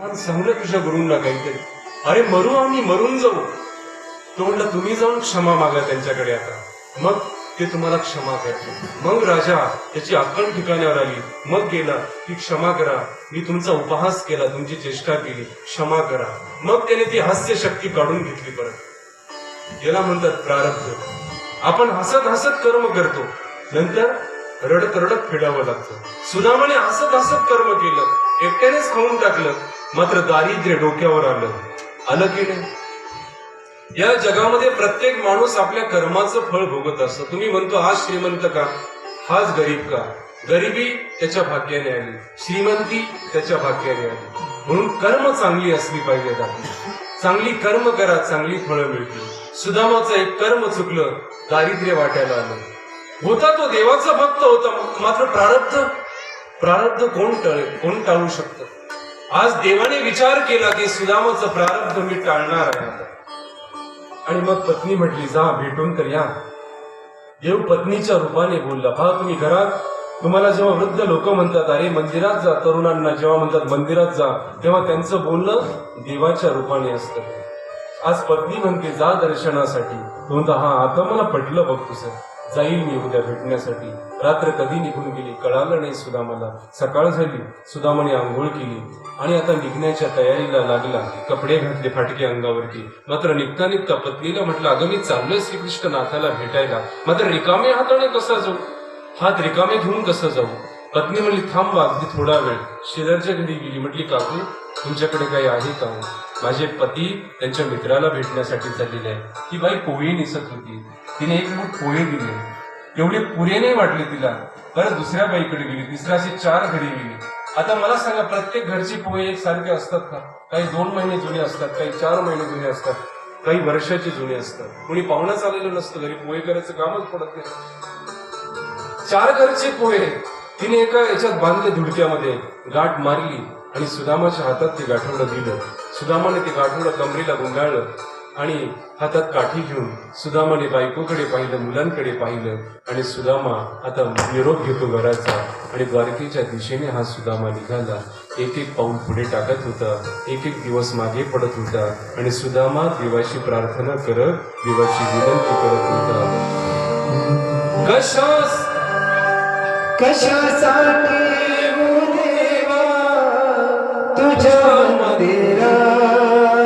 फार सांगलं तुझ्या गुरूंना काहीतरी. अरे मरू आम्ही मरून जाऊ. तो म्हणला तुम्ही जाऊन क्षमा मागा त्यांच्याकडे आता. मग ते तुम्हाला क्षमा करतील. मग राजा त्याची अक्कल ठिकाणावर आली. मग गेला की क्षमा करा. मी तुमचा उपहास केला. तुमची चेष्टा केली. क्षमा करा. मग त्याने ती हास्य शक्ती काढून घेतली परत. याला म्हणतात प्रारब्ध. आपण हसत हसत कर्म करतो. नंतर रडत रडत फेडावं लागतं. सुदामाने हसत हसत कर्म केलं. एकट्यानेच खाऊन टाकलं. मात्र दारिद्र्य डोक्यावर आलं. आलं की नाही? या जगामध्ये प्रत्येक माणूस आपल्या कर्माचं फळ भोगत असतो. तुम्ही म्हणतो आज श्रीमंत का? हाच गरीब का? गरिबी त्याच्या भाग्याने आली. श्रीमंती त्याच्या भाग्याने आली. म्हणून कर्म चांगली असली पाहिजेत आपली चांगली कर्म करा चांगली फळं मिळतील. सुदामाचं एक कर्म चुकलं दारिद्र्य वाट्याला आलं. होता तो देवाचा भक्त होता मात्र प्रारब्ध प्रारब्ध कोण टळे कोण टाळू शकतं? आज देवाने विचार केला की सुदामाचं प्रारब्ध मी टाळणार आहे आणि मग पत्नी म्हटली जा भेटून तर या. देव पत्नीच्या रूपाने बोलला पहा तुम्ही घरात तुम्हाला जेव्हा वृद्ध लोक म्हणतात अरे मंदिरात जा तरुणांना जेव्हा म्हणतात मंदिरात जा तेव्हा त्यांचं बोलणं देवाच्या रूपाने असतं. आज पत्नी म्हणते जा दर्शनासाठी. तो म्हणता हा आता मला पटलं बघ तुझं. जाईल मी उद्या भेटण्यासाठी. रात्र कधी निघून गेली कळालं नाही सुदामाला. सकाळ झाली सुदामाने आंघोळ केली आणि आता निघण्याच्या तयारीला लागला. कपडे घातले फाटके अंगावरती. मात्र निघता निघता पत्नीला म्हटलं अगं मी चाललोय श्रीकृष्ण नाथाला भेटायला. मात्र रिकामे हाताने कसा जाऊ? हात रिकामे घेऊन कसं जाऊ? पत्नी म्हणली थांब अगदी थोडा वेळ. शेजारच्या घरी गेली. म्हटली काकू तुमच्याकडे काही आहे का हो? माझे पती त्यांच्या मित्राला भेटण्यासाठी चाललेले आहे. ती बाई पोळी निसत होती. तिने एक मूठ पोहे दिले. एवढे पुरे नाही वाटले तिला. परत दुसऱ्या बाईकडे गेली. तिसऱ्या अशी चार घरी गेली. आता मला सांगा प्रत्येक घरची पोहे एक सारखे असतात का? काही दोन महिने जुने असतात काही चार महिने जुने असतात काही वर्षाचे जुने असतात. कोणी पाहुणाच आलेलं नसतं घरी. पोहे करायचं कामच पडत नाही. चार घरचे पोहे तिने एका याच्यात बांधले धुडक्यामध्ये गाठ मारली आणि सुदामाच्या हातात ते गाठवडं दिलं. सुदामाने ते गाठवडं कमरेला गुंडाळलं आणि हातात काठी घेऊन सुदामाने बायकोकडे पाहिलं मुलांकडे पाहिलं आणि सुदामा आता निरोप घेतो घराचा आणि द्वारकेच्या दिशेने हा सुदामा निघाला. एक एक पाऊल पुढे टाकत होता एक एक दिवस मागे पडत होता आणि सुदामा देवाची प्रार्थना करत देवाची विनंती करत होता. कशासाठी